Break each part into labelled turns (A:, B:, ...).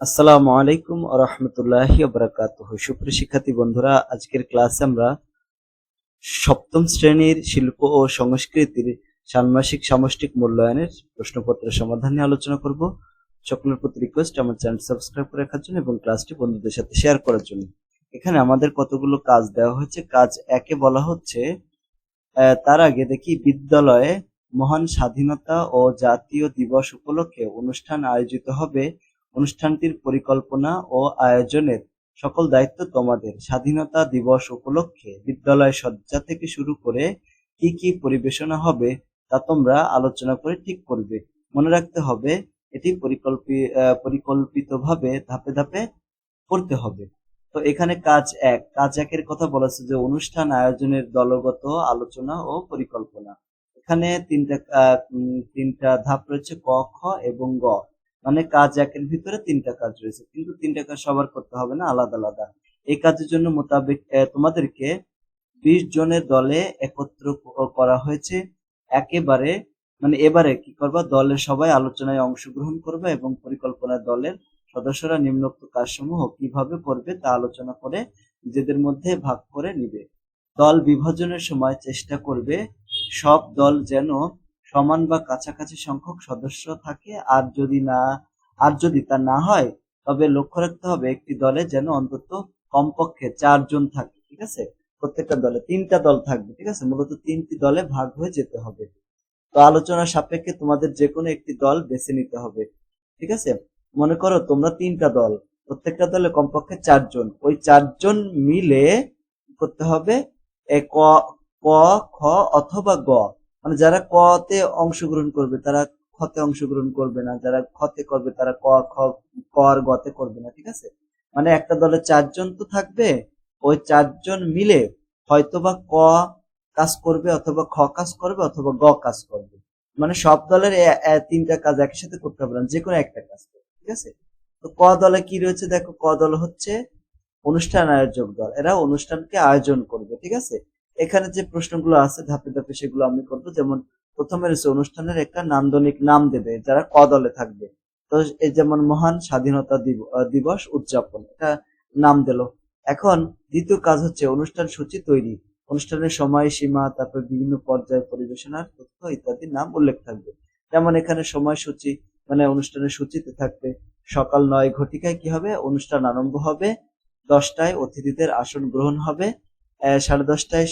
A: আসসালামু আলাইকুম রহমতুল্লাহি বারাকাত সুপ্রিয় শিক্ষার্থী বন্ধুরা, আজকের ক্লাসে আমরা সপ্তম শ্রেণির শিল্প ও সংস্কৃতির ষান্মাসিক সামষ্টিক মূল্যায়নের প্রশ্নপত্রের সমাধান নিয়ে আলোচনা করব। সকলের প্রতি রিকোয়েস্ট আমার চ্যানেল সাবস্ক্রাইব করে রাখার জন্য এবং ক্লাসটি বন্ধুদের সাথে শেয়ার করার জন্য। এখানে আমাদের কতগুলো কাজ দেওয়া হয়েছে? কাজ একে বলা হচ্ছে তার আগে দেখি, বিদ্যালয়ে মহান স্বাধীনতা ও জাতীয় দিবস উপলক্ষে অনুষ্ঠান আয়োজিত হবে অনুষ্ঠানটির পরিকল্পনা ও আয়োজনের সকল দায়িত্ব তোমাদের। স্বাধীনতা দিবস উপলক্ষে বিদ্যালয় সজ্জা থেকে শুরু করে কি কি পরিবেশনা হবে তা তোমরা আলোচনা করে ঠিক করবে। মনে রাখতে হবে, এটি পরিকল্পি পরিকল্পিতভাবে ধাপে ধাপে করতে হবে। তো এখানে কাজ এক। কাজ একের কথা বলেছে যে অনুষ্ঠান আয়োজনের দলগত আলোচনা ও পরিকল্পনা। এখানে তিনটা তিনটা ধাপ রয়েছে ক, খ এবং গ। মানে কাজ একের ভিতরে তিনটা কাজ রয়েছে, কিন্তু তিনটা কাজ সবার করতে হবে না, আলাদা আলাদা। এই কাজের জন্য মোতাবেক তোমাদেরকে বিশ জনের দলে একত্র করা হয়েছে। একেবারে মানে এবারে কি করবা, দলের সবাই আলোচনায় অংশগ্রহণ করবে এবং পরিকল্পনা দলের সদস্যরা নিম্নোক্ত কাজসমূহ কীভাবে করবে তা আলোচনা করে নিজেদের মধ্যে ভাগ করে নিবে। দল বিভাজনের সময় চেষ্টা করবে, সব দল যেন সমান বা কাছাকাছি সংখ্যক সদস্য থাকে। আর যদি না, আর যদি তা না হয়, তবে লক্ষ্য রাখতে হবে একটি দলে যেন অন্তত কমপক্ষে চারজন থাকে, ঠিক আছে? প্রত্যেকটা দলে তিনটা দল থাকবে, ঠিক আছে? মূলত তিনটি দলে ভাগ হয়ে যেতে হবে। তো আলোচনা সাপেক্ষে তোমাদের যে কোনো একটি দল বেছে নিতে হবে, ঠিক আছে? মনে করো তোমরা তিনটা দল, প্রত্যেকটা দলে কমপক্ষে চারজন। ওই চারজন মিলে করতে হবে ক, খ অথবা গ। মানে যারা ক তে অংশগ্রহণ করবে, তারা খতে অংশগ্রহণ করবে না, যারা খতে করবে তারা ক, খ ক আর গতে করবে না, ঠিক আছে? মানে একটা দলে চারজন তো থাকবে, ওই চারজন মিলে হয়তোবা ক কাজ করবে অথবা খ কাজ করবে অথবা গ কাজ করবে। মানে সব দলের তিনটা কাজ একই সাথে করতে হবে না যে কোনো একটা কাজ করবে, ঠিক আছে? তো ক দলে কি রয়েছে দেখো, ক দল হচ্ছে অনুষ্ঠান আয়োজক দল, এরা অনুষ্ঠানকে আয়োজন করবে, ঠিক আছে? এখানে যে প্রশ্নগুলো আছে ধাপে ধাপে সেগুলো আমি করব। যেমন প্রথমে রয়েছে অনুষ্ঠানের একটা নান্দনিক নাম দেবে, যারা ক দলে থাকবে। তো এই যেমন মহান স্বাধীনতা দিবস উদযাপন, এটা নাম দিল। এখন দ্বিতীয় কাজ হচ্ছে অনুষ্ঠান সূচি তৈরি। অনুষ্ঠানের সময়সীমা, তারপর বিভিন্ন পর্যায়ে পরিবেশনার তথ্য ইত্যাদি নাম উল্লেখ থাকবে। যেমন এখানে সময়সূচি মানে অনুষ্ঠানের সূচিতে থাকবে, সকাল নয় ঘটিকায় কি হবে? অনুষ্ঠান আরম্ভ হবে, দশটায় অতিথিদের আসন গ্রহণ হবে সাড়ে দশটায়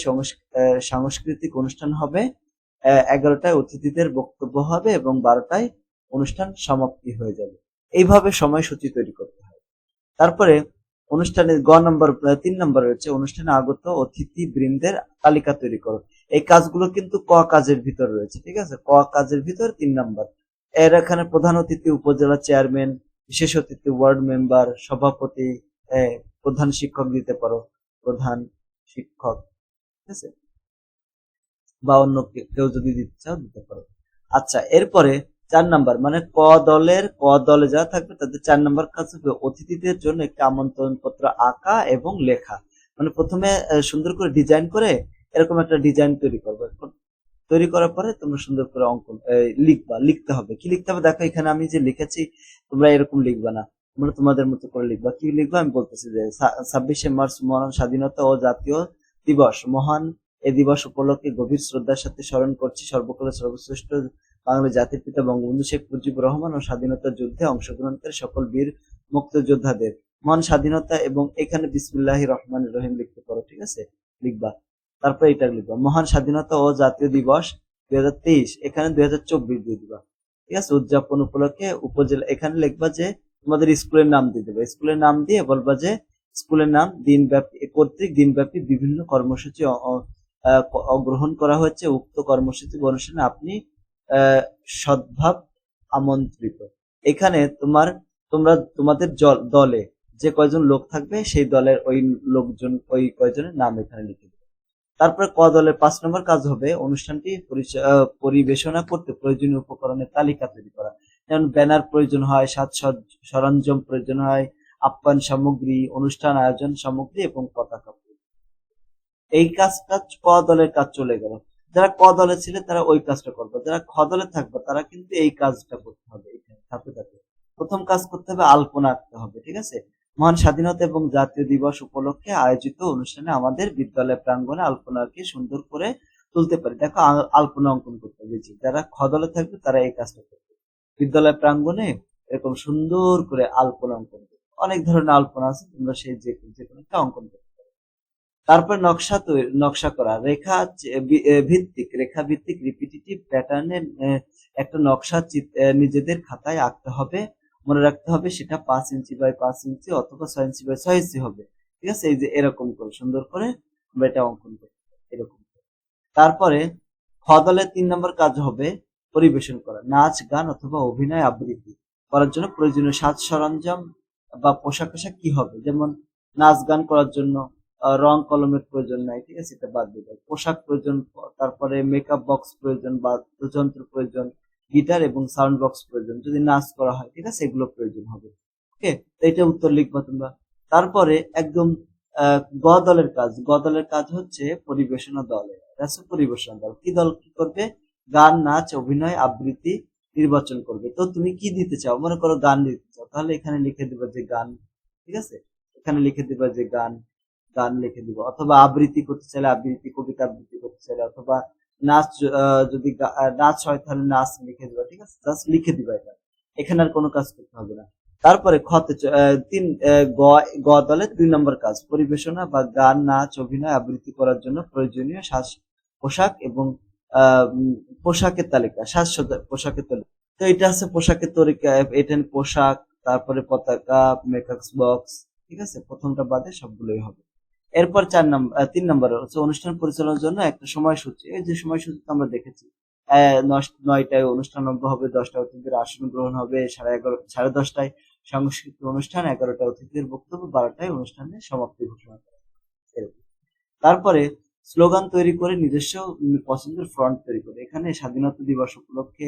A: সাংস্কৃতিক অনুষ্ঠান হবে। এগারোটায় অতিথিদের বক্তব্য হবে এবং বারোটায় অনুষ্ঠান সমাপ্তি হয়ে যাবে। এইভাবে সময়সূচি তৈরি করতে হয়। তারপরে অনুষ্ঠানের গ নম্বর তিন নম্বর রয়েছে অনুষ্ঠানে আগত অতিথি বৃন্দের তালিকা তৈরি করো। এই কাজগুলো কিন্তু ক কাজের ভিতর রয়েছে, ঠিক আছে? ক কাজের ভিতর তিন নম্বর। এর এখানে প্রধান অতিথি উপজেলা চেয়ারম্যান, বিশেষ অতিথি ওয়ার্ড মেম্বার, সভাপতি প্রধান শিক্ষক দিতে পারো। প্রধান শিক্ষক, ঠিক আছে? বা অন্য কেউ যদি দিতে চাও দিতে পারো। আচ্ছা এরপরে চার নাম্বার মানে ক দলের, ক দলে যারা থাকবে তাদের চার নাম্বার কাজ হবে অতিথিদের জন্য একটি আমন্ত্রণ পত্র আঁকা এবং লেখা। মানে প্রথমে সুন্দর করে ডিজাইন করে এরকম একটা ডিজাইন তৈরি করবে। তৈরি করার পরে তোমরা সুন্দর করে অঙ্কন লিখবা, লিখতে হবে। কি লিখতে হবে? দেখো এখানে আমি যে লিখেছি তোমরা এরকম লিখবা না। তোমরা তোমাদের মতো করে লিখবা। কি লিখবা? আমি বলতেছি যে ছাব্বিশে মার্চ মহান স্বাধীনতা ও জাতীয় দিবস। মহান এ দিবস উপলক্ষে গভীর শ্রদ্ধার সাথে স্মরণ করছি সর্বকালের সর্বশ্রেষ্ঠ বাংলা জাতির পিতা বঙ্গবন্ধু শেখ মুজিবুর রহমান ও স্বাধীনতা যুদ্ধে অংশগ্রহণকারী সকল বীর মুক্তিযোদ্ধাদের। মহান স্বাধীনতা এবং এখানে বিসমুল্লাহ রহমান রহিম লিখতে পারো, ঠিক আছে? লিখবা। তারপর এটা লিখবা। মহান স্বাধীনতা ও জাতীয় দিবস দুই হাজার তেইশ। এখানে দুই হাজার চব্বিশ দিয়ে দিবা। ঠিক আছে? উদযাপন উপলক্ষে উপজেলা, এখানে লিখবা যে তোমাদের স্কুলের নাম দিয়ে দেবে। স্কুলের নাম দিয়ে বলবা যে স্কুলের নাম দিনব্যাপী কর্তৃক দিনব্যাপী বিভিন্ন কর্মসূচি গ্রহণ করা হচ্ছে উক্ত কর্মসূচি অনুষ্ঠানে আপনি সদ্ভাব আমন্ত্রিত। এখানে তোমার, তোমরা, তোমাদের দলে যে কয়জন লোক থাকবে, সেই দলের ওই লোকজন, ওই কয়জনের নাম এখানে লিখে দেবে। তারপরে ক দলের পাঁচ নম্বর কাজ হবে অনুষ্ঠানটি পরিবেশনা করতে প্রয়োজনীয় উপকরণের তালিকা তৈরি করা। যেমন ব্যানার প্রয়োজন হয়, সাজ সরঞ্জাম প্রয়োজন হয়, আপ্যায়ন সামগ্রী, অনুষ্ঠান, আয়োজন সামগ্রী এবং পতাকা। এই কাজটা ক দলের কাজ চলে গেল। যারা ক দলে ছিল তারা ওই কাজটা করবে। যারা খ দলে থাকবে তারা কিন্তু এই কাজটা করতে হবে ধাপে ধাপে। প্রথম কাজ করতে হবে, আলপনা আঁকতে হবে, ঠিক আছে? মহান স্বাধীনতা এবং জাতীয় দিবস উপলক্ষে আয়োজিত অনুষ্ঠানে আমাদের বিদ্যালয় প্রাঙ্গণে আলপনাকে সুন্দর করে তুলতে পারি। দেখো আলপনা অঙ্কন করতে হবে। যারা খদলে থাকবে তারা এই কাজটা করবে। বিদ্যালয় প্রাঙ্গণে এরকম সুন্দর করে আলপনা অঙ্কন করবে অনেক ধরনের আলপনা আছে, তোমরা সেই যে যে কোনো একটা অঙ্কন করতে পারো। তারপর নকশা তৈরি নকশা করা, রেখা ভিত্তিক রেখা ভিত্তিক রিপিটিটিভ প্যাটার্নের একটা নকশা নিজেদের খাতায় আঁকতে হবে। মনে রাখতে হবে সেটা পাঁচ ইঞ্চি বাই পাঁচ ইঞ্চি অথবা ছয় ইঞ্চি বাই ছয় ইঞ্চি হবে। ঠিক আছে? এই যে এরকম করে, সুন্দর করে আমরা এটা অঙ্কন করতে এরকম। তারপরে খ দলের তিন নম্বর কাজ হবে পরিবেশন করা, নাচ, গান অথবা অভিনয় আবৃত্তি করার জন্য প্রয়োজনীয় সাজ সরঞ্জাম বা পোশাক আশাক কি হবে? যেমন নাচ, গান করার জন্য রং, কলমের প্রয়োজন নাই, ঠিক আছে? এটা বাদ দিয়ে। পোশাক প্রয়োজন, তারপরে মেকআপ বক্স প্রয়োজন বাদ্যযন্ত্র প্রয়োজন, গিটার এবং সাউন্ড বক্স প্রয়োজন। যদি নাচ করা হয়, ঠিক আছে? এগুলো প্রয়োজন হবে। ওকে? তো এটা উত্তর লিখবা তোমরা। তারপরে একদম গ দলের কাজ। গ দলের কাজ হচ্ছে পরিবেশনা দলের পরিবেশনা দল। কি দল কি করবে? গান, নাচ, অভিনয়, আবৃত্তি নির্বাচন করবে। তো তুমি কি দিতে চাও? মনে করো গান দিতে চাও। তাহলে এখানে লিখে দিবা যে গান, ঠিক আছে? এখানে লিখে দিবা যে গান গান লিখে দিব। অথবা আবৃত্তি করতে চাইলে আবৃত্তি, কবিতা আবৃত্তি করতে চাইলে, অথবা নাচ যদি নাচ হয় তাহলে নাচ লিখে দিবা, ঠিক আছে? জাস্ট লিখে দিবা এটা। এখানে আর কোনো কাজ করতে হবে না। তারপরে খতে তিন গ দলের দুই নম্বর কাজ। পরিবেশনা বা গান, নাচ, অভিনয়, আবৃত্তি করার জন্য প্রয়োজনীয় সাজ পোশাক এবং পোশাকের তালিকা সাজসজ্জা পোশাকের তালিকা। তো এটা আছে পোশাকের তরিকা এটা পোশাক, তারপরে পতাকা মেকআপ বক্স ঠিক আছে? প্রথমটা বাদে সবগুলোই হবে। এরপর চার নম্বর তিন নম্বর হচ্ছে অনুষ্ঠান পরিচালনার জন্য একটা সময়সূচি। এই যে সময়সূচি আমরা দেখেছি নয়টায় অনুষ্ঠান হবে, দশটা অতিথিদের আসন গ্রহণ হবে, সাড়ে এগারো, সাড়ে দশটায় সাংস্কৃতিক অনুষ্ঠান এগারোটা অতিথিদের বক্তব্য, বারোটায় অনুষ্ঠানের সমাপ্তি ঘোষণা করা তারপরে স্লোগান তৈরি করে নিজস্ব পছন্দের ফ্রন্ট তৈরি করে এখানে স্বাধীনতা দিবস উপলক্ষে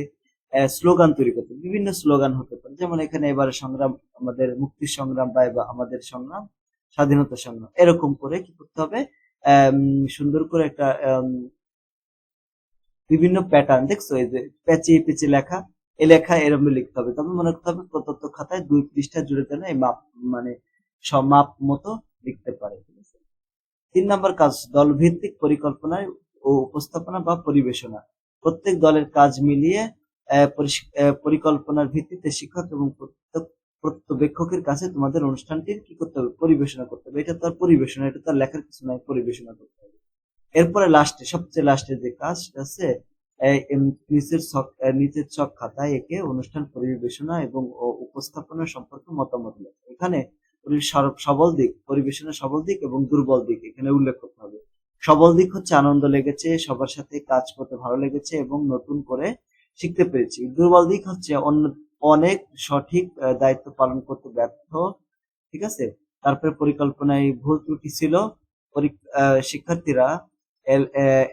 A: স্লোগান তৈরি করতে। বিভিন্ন স্লোগান হতে পারে। যেমন এখানে এবারে সংগ্রাম, আমাদের মুক্তি সংগ্রাম বা আমাদের সংগ্রাম, স্বাধীনতা সংগ্রাম। এরকম করে কি করতে হবে? সুন্দর করে একটা বিভিন্ন প্যাটার্ন দেখছ? এই যে পেঁচিয়ে পেঁচিয়ে লেখা এই লেখা এরকম লিখতে হবে। তবে মনে করতে হবে প্রদত্ত খাতায় দুই পৃষ্ঠা জুড়ে যেন এই মাপ মানে মাপ মতো লিখতে পারে। তিন নম্বর কাজ দলভিত্তিক পরিকল্পনা ও উপস্থাপনা বা পরিবেশনা। প্রত্যেক দলের কাজ মিলিয়ে পরিকল্পনার ভিত্তিতে শিক্ষক এবং প্রত্যেক পর্যবেক্ষকের কাছে তোমাদের অনুষ্ঠানটির কি করতে হবে? পরিবেশনা করতে হবে। এটা তো আর পরিবেশনা এটা তো আর লেখার কিছু নাই পরিবেশনা করতে হবে। এরপরে লাস্টে সবচেয়ে লাস্টে যে কাজ আছে এম, নিচের ছক নিচের ছক খাতায় একে অনুষ্ঠান পরিবেশনা এবং উপস্থাপনা সম্পর্কে মতামত লেখা। এখানে সবল দিক, পরিবেশনের সবল দিক এবং দুর্বল দিক এখানে উল্লেখ করতে হবে। সবল দিক হচ্ছে আনন্দ লেগেছে, সবার সাথে কাজ করতে ভালো লেগেছে এবং নতুন করে শিখতে পেরেছি। দুর্বল দিক হচ্ছে অন্য অনেক সঠিক দায়িত্ব পালন করতে ব্যর্থ, ঠিক আছে? তারপরে পরিকল্পনায় ভুল ত্রুটি ছিল শিক্ষার্থীরা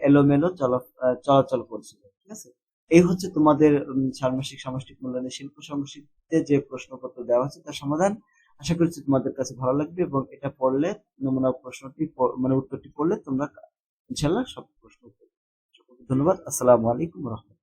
A: এলোমেলো চলা- চলাচল করছিল, ঠিক আছে? এই হচ্ছে তোমাদের ষান্মাসিক সামষ্টিক মূল্যায়নের শিল্প সমষ্টিতে যে প্রশ্নপত্র দেওয়া হচ্ছে তার সমাধান। আশা করছি তোমাদের কাছে ভালো লাগবে এবং এটা পড়লে, নমুনা প্রশ্নটি মানে উত্তরটি পড়লে তোমরা ইনশাল্লাহ সব প্রশ্ন ধন্যবাদ। আসসালামু আলাইকুম রহমতুল্লাহ।